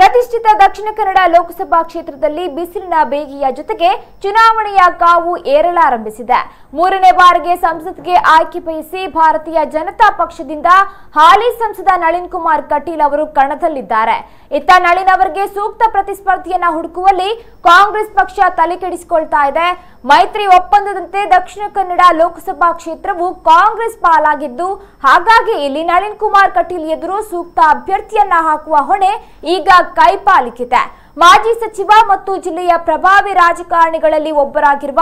ಪ್ರತಿಷ್ಠಿತ ದಕ್ಷಿಣ ಕನ್ನಡ ಲೋಕಸಭಾ ಕ್ಷೇತ್ರದಲ್ಲಿ ಬಿಸಿಲಿನ ಬೇಗೆಯ ಜೊತೆಗೆ ಚುನಾವಣೆಯ ಕಾವು ಏರಲಾರಂಭಿಸಿದೆ. ಮೂರನೇ ಬಾರಿಗೆ ಸಂಸತ್ಗೆ ಆಯ್ಕೆ ಬಯಸಿ ಭಾರತೀಯ ಜನತಾ ಪಕ್ಷದಿಂದ ಹಾಲಿ ಸಂಸದ ನಳಿನ್ ಕುಮಾರ್ ಕಟೀಲ್ ಅವರು ಕಣದಲ್ಲಿದ್ದಾರೆ. ಇತ್ತ ನಳಿನ್ ಅವರಿಗೆ ಸೂಕ್ತ ಪ್ರತಿಸ್ಪರ್ಧಿಯನ್ನ ಹುಡುಕುವಲ್ಲಿ ಕಾಂಗ್ರೆಸ್ ಪಕ್ಷ ತಲೆಕೆಡಿಸಿಕೊಳ್ತಾ ಇದೆ. ಮೈತ್ರಿ ಒಪ್ಪಂದದಂತೆ ದಕ್ಷಿಣ ಕನ್ನಡ ಲೋಕಸಭಾ ಕ್ಷೇತ್ರವು ಕಾಂಗ್ರೆಸ್ ಪಾಲಾಗಿದ್ದು, ಹಾಗಾಗಿ ಇಲ್ಲಿ ನಳಿನ್ ಕುಮಾರ್ ಕಟೀಲ್ ಎದುರು ಸೂಕ್ತ ಅಭ್ಯರ್ಥಿಯನ್ನ ಹಾಕುವ ಹೊಣೆ ಈಗ हक्काई पालिकेत आहे ಮಾಜಿ ಸಚಿವ ಮತ್ತು ಜಿಲ್ಲೆಯ ಪ್ರಭಾವಿ ರಾಜಕಾರಣಿಗಳಲ್ಲಿ ಒಬ್ಬರಾಗಿರುವ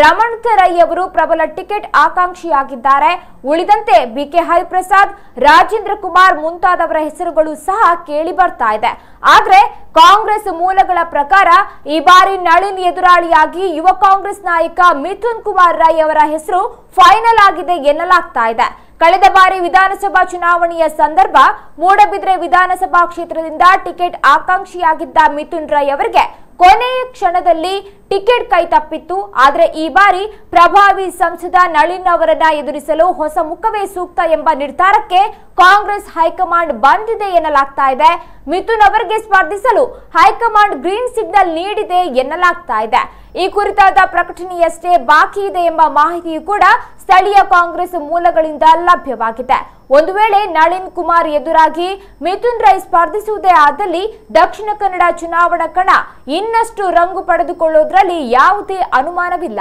ರಮಣ್ ರೈ ಅವರು ಪ್ರಬಲ ಟಿಕೆಟ್ ಆಕಾಂಕ್ಷಿಯಾಗಿದ್ದಾರೆ. ಉಳಿದಂತೆ ಬಿಕೆ ಹರಿಪ್ರಸಾದ್, ರಾಜೇಂದ್ರ ಕುಮಾರ್ ಮುಂತಾದವರ ಹೆಸರುಗಳು ಸಹ ಕೇಳಿ ಬರ್ತಾ ಇದೆ. ಆದ್ರೆ ಕಾಂಗ್ರೆಸ್ ಮೂಲಗಳ ಪ್ರಕಾರ ಈ ಬಾರಿ ನಳಿನ್ ಎದುರಾಳಿಯಾಗಿ ಯುವ ಕಾಂಗ್ರೆಸ್ ನಾಯಕ ಮಿಥುನ್ ಕುಮಾರ್ ರೈ ಅವರ ಹೆಸರು ಫೈನಲ್ ಆಗಿದೆ ಎನ್ನಲಾಗ್ತಾ ಇದೆ. ಕಳೆದ ಬಾರಿ ವಿಧಾನಸಭಾ ಚುನಾವಣೆಯ ಸಂದರ್ಭ ಮೂಡಬಿದ್ರೆ ವಿಧಾನಸಭಾ ಕ್ಷೇತ್ರದಿಂದ ಟಿಕೆಟ್ ಆಕಾಂಕ್ಷಿಯಾಗಿದ್ದ ಮಿಥುನ್ ರೈ ಅವರಿಗೆ ಕೊನೆಯ ಕ್ಷಣದಲ್ಲಿ ಟಿಕೆಟ್ ಕೈ ತಪ್ಪಿತ್ತು. ಆದರೆ ಈ ಬಾರಿ ಪ್ರಭಾವಿ ಸಂಸದ ನಳಿನ್ ಅವರನ್ನ ಎದುರಿಸಲು ಹೊಸ ಮುಖವೇ ಸೂಕ್ತ ಎಂಬ ನಿರ್ಧಾರಕ್ಕೆ ಕಾಂಗ್ರೆಸ್ ಹೈಕಮಾಂಡ್ ಬಂದಿದೆ ಎನ್ನಲಾಗ್ತಾ ಇದೆ. ಮಿಥುನ್ ಅವರಿಗೆ ಸ್ಪರ್ಧಿಸಲು ಹೈಕಮಾಂಡ್ ಗ್ರೀನ್ ಸಿಗ್ನಲ್ ನೀಡಿದೆ ಎನ್ನಲಾಗ್ತಾ ಇದೆ. ಈ ಕುರಿತಾದ ಪ್ರಕಟಣೆಯಷ್ಟೇ ಬಾಕಿ ಇದೆ ಎಂಬ ಮಾಹಿತಿಯು ಕೂಡ ಸ್ಥಳೀಯ ಕಾಂಗ್ರೆಸ್ ಮೂಲಗಳಿಂದ ಲಭ್ಯವಾಗಿದೆ. ಒಂದು ವೇಳೆ ನಳಿನ್ ಕುಮಾರ್ ಎದುರಾಗಿ ಮಿಥುನ್ ರೈ ಸ್ಪರ್ಧಿಸುವುದೇ ಆದಲ್ಲಿ ದಕ್ಷಿಣ ಕನ್ನಡ ಚುನಾವಣಾ ಕಣ ಇನ್ನಷ್ಟು ರಂಗು ಪಡೆದುಕೊಳ್ಳುವುದರಲ್ಲಿ ಯಾವುದೇ ಅನುಮಾನವಿಲ್ಲ.